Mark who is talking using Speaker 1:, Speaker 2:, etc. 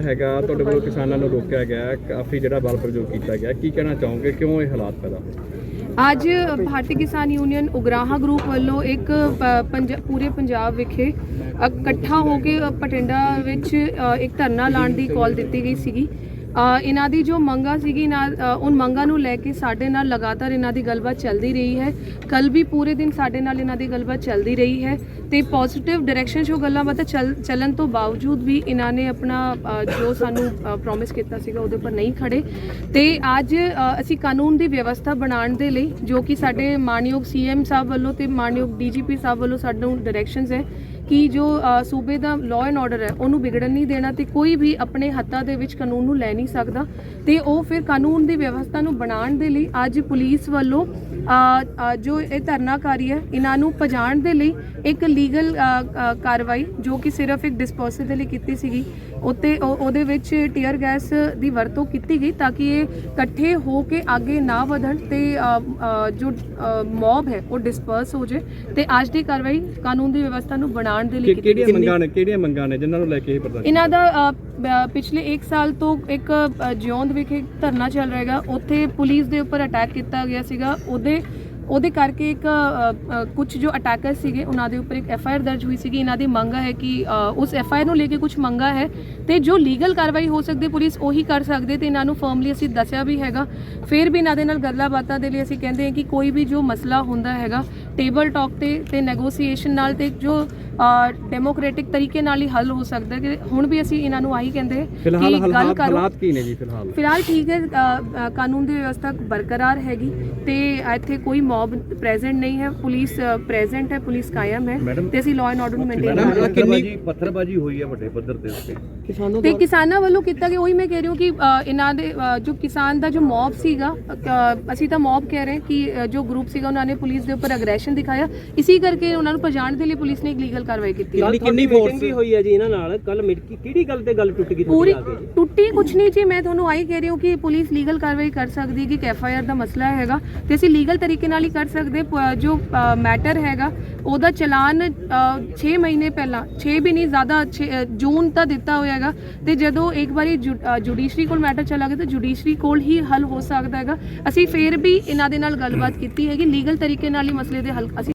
Speaker 1: ਹੈਗਾ ਤੁਹਾਡੇ ਵੱਲੋਂ ਕਿਸਾਨਾਂ ਨੂੰ ਰੋਕਿਆ ਗਿਆ ਕਾਫੀ ਜਿਹੜਾ ਬਲ ਪ੍ਰਯੋਗ ਕੀਤਾ ਗਿਆ। ਕੀ ਕਹਿਣਾ ਚਾਹੋਗੇ? ਕਿਉਂ ਇਹ ਹਾਲਾਤ ਪੈਦਾ ਹੋਏ?
Speaker 2: ਅੱਜ ਭਾਰਤੀ ਕਿਸਾਨ ਯੂਨੀਅਨ ਉਗਰਾਹਾ ਗਰੁੱਪ ਵੱਲੋਂ ਇੱਕ ਪੂਰੇ ਪੰਜਾਬ ਵਿਖੇ ਇਕੱਠਾ ਹੋ ਕੇ ਪਟਿੰਡਾ ਵਿੱਚ ਇੱਕ ਧਰਨਾ ਲਾਉਣ ਦੀ ਕਾਲ ਦਿੱਤੀ ਗਈ ਸੀਗੀ। ਅ, ਇਹਨਾਂ ਦੀ ਜੋ ਮੰਗਾ ਸੀਗੀ ਨਾ ਅ, ਮੰਗਾਂ ਨੂੰ ਲੈ ਕੇ ਸਾਡੇ ਨਾਲ ਲਗਾਤਾਰ ਇਹਨਾਂ ਦੀ ਗੱਲਬਾਤ ਚੱਲਦੀ ਰਹੀ ਹੈ। ਕੱਲ ਵੀ ਪੂਰੇ ਦਿਨ ਸਾਡੇ ਨਾਲ ਇਹਨਾਂ ਦੀ ਗੱਲਬਾਤ ਚੱਲਦੀ ਰਹੀ ਹੈ। ਤੇ ਪੋਜ਼ਿਟਿਵ ਡਾਇਰੈਕਸ਼ਨ 'ਚ ਉਹ ਗੱਲਾਂ ਬਾਤਾਂ ਚੱਲ ਚੱਲਣ ਤੋਂ ਬਾਵਜੂਦ ਵੀ ਇਹਨਾਂ ਨੇ ਆਪਣਾ ਜੋ ਸਾਨੂੰ ਪ੍ਰੋਮਿਸ ਕੀਤਾ ਸੀਗਾ ਉਹਦੇ ਉੱਪਰ ਨਹੀਂ ਖੜੇ। ਤੇ ਅੱਜ ਅਸੀਂ ਕਾਨੂੰਨ ਦੀ ਵਿਵਸਥਾ ਬਣਾਉਣ ਦੇ ਲਈ, ਜੋ ਕਿ ਸਾਡੇ ਮਾਨਯੋਗ ਸੀਐਮ ਸਾਹਿਬ ਵੱਲੋਂ ਤੇ ਮਾਨਯੋਗ ਡੀਜੀਪੀ ਸਾਹਿਬ ਵੱਲੋਂ ਸਾਨੂੰ ਡਾਇਰੈਕਸ਼ਨਸ ਹੈ ਕਿ ਜੋ ਸੂਬੇ ਦਾ ਲਾਅ ਐਂਡ ਆਰਡਰ ਹੈ, ਉਹਨੂੰ ਵਿਗੜਨ ਨਹੀਂ ਦੇਣਾ ਤੇ ਕੋਈ ਵੀ ਆਪਣੇ ਹੱਥਾਂ ਦੇ ਵਿੱਚ ਕਾਨੂੰਨ ਨੂੰ ਲੈ ਨਹੀਂ ਸਕਦਾ। ਤੇ ਉਹ ਫਿਰ ਕਾਨੂੰਨ ਦੀ ਵਿਵਸਥਾ ਨੂੰ ਬਣਾਉਣ ਦੇ ਲਈ ਅੱਜ ਪੁਲਿਸ ਵੱਲੋਂ ਜੋ ਇਹ ਧਰਨਾਕਾਰੀ ਹੈ, ਇਹਨਾਂ ਨੂੰ ਭਜਾਉਣ ਦੇ ਲਈ ਇੱਕ ਲੀਗਲ ਕਾਰਵਾਈ ਜੋ ਕਿ ਸਿਰਫ ਇੱਕ ਡਿਸਪੋਜ਼ਲ ਦੇ ਲਈ ਕੀਤੀ ਸੀਗੀ। ਉੱਤੇ ਉਹ- ਉਹਦੇ ਵਿੱਚ ਟੀਅਰ ਗੈਸ ਦੀ ਵਰਤੋਂ ਕੀਤੀ ਗਈ ਤਾਂ ਕਿ ਇਹ ਇਕੱਠੇ ਹੋ ਕੇ ਅੱਗੇ ਨਾ ਵਧਣ ਤੇ ਜੋ ਮੌਬ ਹੈ ਉਹ ਡਿਸਪਰਸ ਹੋ ਜੇ ਤੇ ਅੱਜ ਦੀ ਕਾਰਵਾਈ ਕਾਨੂੰਨ ਦੀ ਵਿਵਸਥਾ ਨੂੰ ਬਣਾਉਣ ਦੇ ਲਈ ਕੀਤੀ
Speaker 1: ਕਿਹੜੀਆਂ ਮੰਗਾਂ ਨੇ ਕਿਹੜੀਆਂ ਮੰਗਾਂ ਨੇ ਜਿਨ੍ਹਾਂ ਨੂੰ ਲੈ ਕੇ ਇਹ ਪ੍ਰਦਰਸ਼ਨ
Speaker 2: ਇਹਨਾਂ ਦਾ ਪਿਛਲੇ 1 ਸਾਲ ਤੋਂ ਇੱਕ ਜਿਉਂਦ ਵਿਖੇ ਧਰਨਾ ਚੱਲ ਰਿਹਾ ਹੈਗਾ। ਉੱਥੇ ਪੁਲਿਸ ਦੇ ਉੱਪਰ ਅਟੈਕ ਕੀਤਾ ਗਿਆ ਸੀਗਾ। ਉਹਦੇ ਉਹਦੇ ਕਰਕੇ ਇੱਕ ਕੁਝ ਜੋ ਅਟੈਕਰ ਸੀਗੇ, ਉਹਨਾਂ ਦੇ ਉੱਪਰ ਇੱਕ ਐਫ ਆਈ ਆਰ ਦਰਜ ਹੋਈ ਸੀਗੀ। ਇਹਨਾਂ ਦੀ ਮੰਗ ਹੈ ਕਿ ਉਸ ਐਫ ਆਈ ਆਰ ਨੂੰ ਲੈ ਕੇ ਕੁਝ ਮੰਗਾ ਹੈ ਤੇ ਜੋ ਲੀਗਲ ਕਾਰਵਾਈ ਹੋ ਸਕਦੀ ਪੁਲਿਸ ਉਹੀ ਕਰ ਸਕਦੇ ਤੇ ਇਹਨਾਂ ਨੂੰ ਫਰਮਲੀ ਅਸੀਂ ਦੱਸਿਆ ਵੀ ਹੈਗਾ। ਫਿਰ ਵੀ ਇਹਨਾਂ ਦੇ ਨਾਲ ਗੱਲਾਂ ਬਾਤਾਂ ਦੇ ਲਈ ਅਸੀਂ ਕਹਿੰਦੇ ਹਾਂ ਕਿ ਕੋਈ ਵੀ ਜੋ ਮਸਲਾ ਹੁੰਦਾ ਹੈਗਾ ਟੇਬਲ ਟਾਕ ਤੇ ਤੇ ਨੈਗੋਸੀਏਸ਼ਨ ਨਾਲ ਤੇ ਜੋ ਡੈਮੋਕ੍ਰੈਟਿਕ ਤਰੀਕੇ ਨਾਲ ਹੀ ਹੱਲ ਹੋ ਸਕਦਾ ਹੈ ਕਿ ਹੁਣ ਵੀ ਅਸੀਂ ਇਹਨਾਂ ਨੂੰ ਆਹੀ ਕਹਿੰਦੇ
Speaker 1: ਫਿਲਹਾਲ
Speaker 2: ਕਿ ਗੱਲ ਕਰੋ।
Speaker 1: ਹਾਲਾਤ ਕੀ ਨੇ ਜੀ ਫਿਲਹਾਲ?
Speaker 2: ਫਿਲਹਾਲ ਠੀਕ ਹੈ ਕਾਨੂੰਨ ਦੀ ਵਿਵਸਥਾ ਬਰਕਰਾਰ ਹੈਗੀ ਤੇ ਇੱਥੇ ਕੋਈ ਮੌਬ ਪ੍ਰੈਜ਼ੈਂਟ ਨਹੀਂ ਹੈ ਪੁਲਿਸ ਪ੍ਰੈਜ਼ੈਂਟ ਹੈ ਪੁਲਿਸ ਕਾਇਮ ਹੈ ਤੇ ਅਸੀਂ ਲਾਅ ਐਂਡ ਆਰਡਰ ਨੂੰ ਮੇਨਟੇਨ ਕਰ ਰਹੇ
Speaker 1: ਕਿੰਨੀ
Speaker 3: ਪੱਥਰਬਾਜੀ ਹੋਈ ਹੈ ਵੱਡੇ ਪੱਧਰ ਤੇ ਉੱਤੇ?
Speaker 2: ਹਾਂ ਤੇ ਕਿਸਾਨਾਂ ਵੱਲੋਂ ਕੀਤਾ ਗਿਆ ਉਹੀ ਮੈਂ ਕਹਿ ਰਹੀ ਹਾਂ ਕਿ ਇਹਨਾਂ ਦੇ ਜੋ ਕਿਸਾਨ ਦਾ ਜੋ ਮੌਬ ਸੀਗਾ ਅਸੀਂ ਤਾਂ ਮੌਬ ਕਹਿ ਰਹੇ ਹਾਂ ਕਿ ਜੋ ਗਰੁੱਪ ਸੀਗਾ ਉਹਨਾਂ ਨੇ ਪੁਲਿਸ ਦੇ ਉੱਪਰ ਅਗਰੈਸ਼ਨ ਦਿਖਾਇਆ। ਇਸੇ ਕਰਕੇ ਉਹਨਾਂ ਨੂੰ ਭਜਾਉਣ ਦੇ ਲਈ ਪੁਲਿਸ ਨੇ ਇੱਕ ਲੀਗਲ ਕਾਰਵਾਈ ਕੀਤੀ।
Speaker 4: ਕਿੰਨੀ ਕਿੰਨੀ ਫੋਰਸ ਵੀ ਹੋਈ ਹੈ ਜੀ ਇਹਨਾਂ ਨਾਲ। ਕੱਲ ਮਿਟਕੀ ਕਿਹੜੀ ਗੱਲ ਤੇ ਗੱਲ ਟੁੱਟ ਗਈ
Speaker 2: ਪੂਰੀ
Speaker 4: ਤੁਹਾਡੀ ਆ ਕੇ ਜੀ?
Speaker 2: ਟੁੱਟੀ ਕੁਛ ਨਹੀਂ ਜੀ ਮੈਂ ਤੁਹਾਨੂੰ ਆਈ ਕਹਿ ਰਹੀ ਹਾਂ ਕਿ ਪੁਲਿਸ ਲੀਗਲ ਕਾਰਵਾਈ ਕਰ ਸਕਦੀ ਹੈ ਕਿ ਐਫ ਆਈ ਆਰ ਦਾ ਮਸਲਾ ਹੈਗਾ ਤੇ ਅਸੀਂ ਲੀਗਲ ਤਰੀਕੇ ਨਾਲ ਹੀ ਕਰ ਸਕਦੇ ਪ- ਜੋ ਮੈਟਰ ਹੈਗਾ ਉਹਦਾ ਚਲਾਨ 6 ਮਹੀਨੇ ਪਹਿਲਾਂ 6 ਵੀ ਨਹੀਂ ਜ਼ਿਆਦਾ ਛੇ- ਅ, ਜੂਨ ਤਾਂ ਦਿੱਤਾ ਹੋਇਆ ਹੈਗਾ ਤੇ ਜਦੋਂ ਇੱਕ ਵਾਰੀ ਜੁਡੀਸ਼ਰੀ ਕੋਲ ਮੈਟਰ ਚਲਾ ਗਿਆ ਤਾਂ ਜੁਡੀਸ਼ਰੀ ਕੋਲ ਹੀ ਹੱਲ ਹੋ ਸਕਦਾ ਹੈਗਾ। ਅਸੀਂ ਫੇਰ ਵੀ ਇਹਨਾਂ ਦੇ ਨਾਲ ਗੱਲਬਾਤ ਕੀਤੀ ਹੈਗੀ ਲੀਗਲ ਤਰੀਕੇ ਨਾਲ ਹੀ ਮਸਲੇ ਦੇ ਹੱਲ ਅਸੀਂ